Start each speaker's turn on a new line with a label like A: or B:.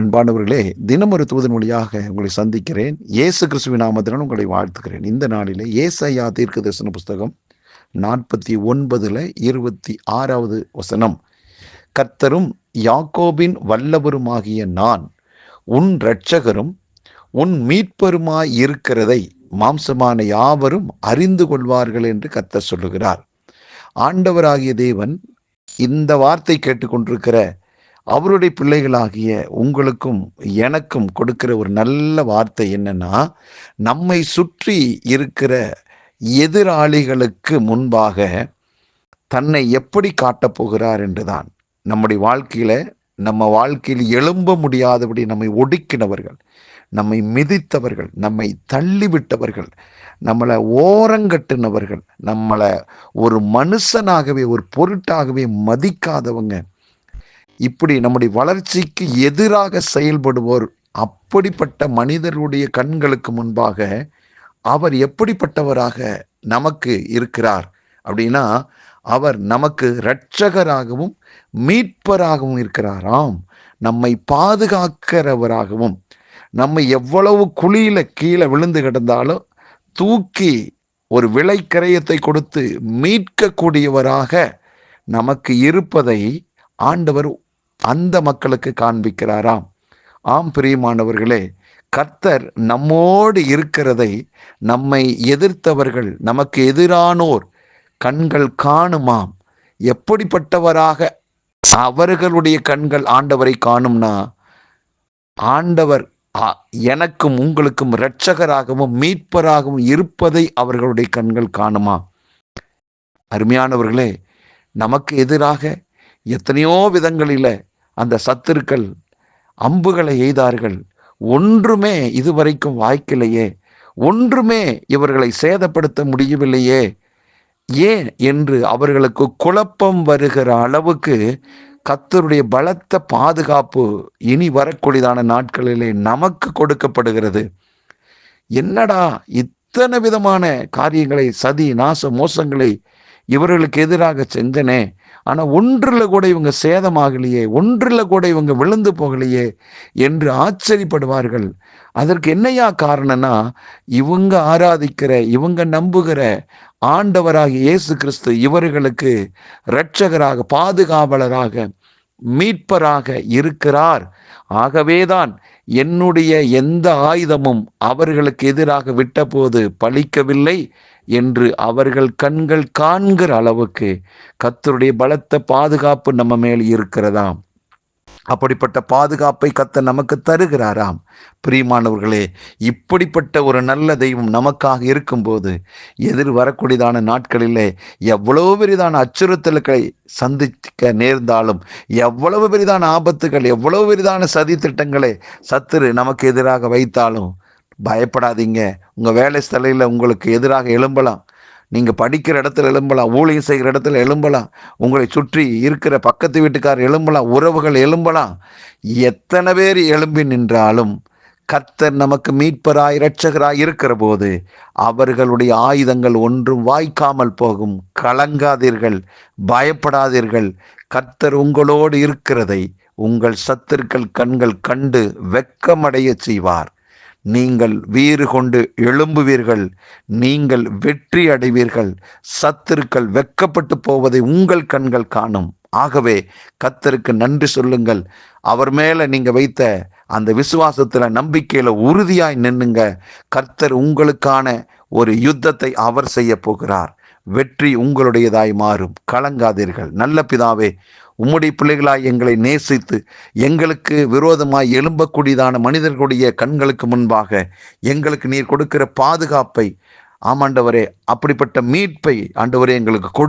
A: அன்பானவர்களே தினமொரு தூதன் மொழியாக உங்களை சந்திக்கிறேன். இயேசு கிறிஸ்துவின் நாமத்தினால் உங்களை வாழ்த்துக்கிறேன் இந்த நாளிலே ஏசையா தீர்க்க தரிசன புஸ்தகம் நாற்பத்தி ஒன்பதில் இருபத்தி ஆறாவது வசனம். கர்த்தரும் யாக்கோபின் வல்லவருமாகிய நான் உன் இரட்சகரும் உன் மீட்பருமாய் இருக்கிறதை மாம்சமான யாவரும் அறிந்து கொள்வார்கள் என்று கர்த்தர் சொல்லுகிறார். ஆண்டவராகிய தேவன் இந்த வார்த்தை கேட்டுக்கொண்டிருக்கிற அவருடைய பிள்ளைகளாகிய உங்களுக்கும் எனக்கும் கொடுக்கிற ஒரு நல்ல வார்த்தை என்னன்னா நம்மை சுற்றி இருக்கிற எதிராளிகளுக்கு முன்பாக தன்னை எப்படி காட்டப் போகிறார் என்றுதான். நம்முடைய வாழ்க்கையில நம்ம வாழ்க்கையில் எழும்ப முடியாதபடி நம்மை ஒடுக்கினவர்கள் நம்மை மிதித்தவர்கள் நம்மை தள்ளிவிட்டவர்கள் நம்மளை ஓரங்கட்டினவர்கள் நம்மளை ஒரு மனுஷனாகவே ஒரு பொருட்டாகவே மதிக்காதவங்க இப்படி நம்முடைய வளர்ச்சிக்கு எதிராக செயல்படுவோர் அப்படிப்பட்ட மனிதருடைய கண்களுக்கு முன்பாக அவர் எப்படிப்பட்டவராக நமக்கு இருக்கிறார் அப்படின்னா அவர் நமக்கு இரட்சகராகவும் மீட்பராகவும் இருக்கிறாராம். நம்மை பாதுகாக்கிறவராகவும் நம்ம எவ்வளவு குழியில கீழே விழுந்து கிடந்தாலும் தூக்கி ஒரு விலை கிரயத்தை கொடுத்து மீட்கக்கூடியவராக நமக்கு இருப்பதை ஆண்டவர் அந்த மக்களுக்கு காண்பிக்கிறாராம். ஆம் பிரியமானவர்களே கர்த்தர் நம்மோடு இருக்கிறதை நம்மை எதிர்த்தவர்கள் நமக்கு எதிரானோர் கண்கள் காணுமாம். எப்படிப்பட்டவராக அவர்களுடைய கண்கள் ஆண்டவரை காணும்னா ஆண்டவர் எனக்கும் உங்களுக்கும் இரட்சகராகவும் மீட்பராகவும் இருப்பதை அவர்களுடைய கண்கள் காணுமா? அருமையானவர்களே நமக்கு எதிராக எத்தனையோ விதங்களில் அந்த சத்துருக்கள் அம்புகளை எய்தார்கள். ஒன்றுமே இதுவரைக்கும் வாய்க்கலையே ஒன்றுமே இவர்களை சேதப்படுத்த முடியவில்லையே. ஏன் என்று அவர்களுக்கு குழப்பம் வருகிற அளவுக்கு கத்தருடைய பலத்த பாதுகாப்பு இனி வரக்கூடியதான நாட்களிலே நமக்கு கொடுக்கப்படுகிறது. என்னடா இத்தனை விதமான காரியங்களை சதி நாச மோசங்களை இவர்களுக்கு எதிராக செஞ்சனே? ஆனால் ஒன்றில் கூட இவங்க சேதமாகலையே ஒன்றில் கூட இவங்க விழுந்து போகலையே என்று ஆச்சரியப்படுவார்கள். அதற்கு என்னையா காரணம்னா இவங்க ஆராதிக்கிற இவங்க நம்புகிற ஆண்டவராக இயேசு கிறிஸ்து இவர்களுக்கு இரட்சகராக பாதுகாவலராக மீட்பராக இருக்கிறார். ஆகவேதான் என்னுடைய எந்த ஆயுதமும் அவர்களுக்கு எதிராக விட்டபோது பலிக்கவில்லை. என்று அவர்கள் கண்கள் காண்கிற அளவுக்கு கத்தருடைய பலத்த பாதுகாப்பு நம்ம மேல் இருக்கிறதாம். அப்படிப்பட்ட பாதுகாப்பை கத்த நமக்கு தருகிறாராம். பிரியமானவர்களே இப்படிப்பட்ட ஒரு நல்ல தெய்வம் நமக்காக இருக்கும்போது எதிர் வரக்கூடியதான நாட்களிலே எவ்வளவு பெரிதான அச்சுறுத்தல்களை சந்திக்க நேர்ந்தாலும் எவ்வளவு பெரிதான ஆபத்துகள் எவ்வளவு பெரிதான சதி திட்டங்களை சத்துரு நமக்கு எதிராக வைத்தாலும் பயப்படாதீங்க. உங்கள் வேலை ஸ்தலையில் உங்களுக்கு எதிராக எழும்பலாம். நீங்கள் படிக்கிற இடத்துல எழும்பலாம். ஊழியம் செய்கிற இடத்துல எழும்பலாம். உங்களை சுற்றி இருக்கிற பக்கத்து வீட்டுக்காரர் எழும்பலாம். உறவுகள் எழும்பலாம். எத்தனை பேர் எழும்பி நின்றாலும் கர்த்தர் நமக்கு மீட்பராய் இரட்சகராய் இருக்கிற போது அவர்களுடைய ஆயுதங்கள் ஒன்றும் வாய்க்காமல் போகும். கலங்காதீர்கள். பயப்படாதீர்கள். கர்த்தர் உங்களோடு இருக்கிறதை உங்கள் சத்துருக்கள் கண்கள் கண்டு வெக்கமடைய செய்வார். நீங்கள் வீறு கொண்டு எழும்புவீர்கள். நீங்கள் வெற்றி அடைவீர்கள். சத்துருக்கள் வெக்கப்பட்டு போவதை உங்கள் கண்கள் காணும். ஆகவே கத்தருக்கு நன்றி சொல்லுங்கள். அவர் மேல நீங்க வைத்த அந்த விசுவாசத்துல நம்பிக்கையில உறுதியாய் நின்னுங்க. கர்த்தர் உங்களுக்கான ஒரு யுத்தத்தை அவர் செய்ய போகிறார். வெற்றி உங்களுடையதாய் மாறும். கலங்காதீர்கள். நல்ல பிதாவே உம்முடைய பிள்ளைகளாய் எங்களை நேசித்து எங்களுக்கு விரோதமாய் எழும்பக்கூடியதான மனிதர்களுடைய கண்களுக்கு முன்பாக எங்களுக்கு நீர் கொடுக்கிற பாதுகாப்பை ஆமாண்டவரே அப்படிப்பட்ட மீட்பை ஆண்டவரே எங்களுக்கு கொடு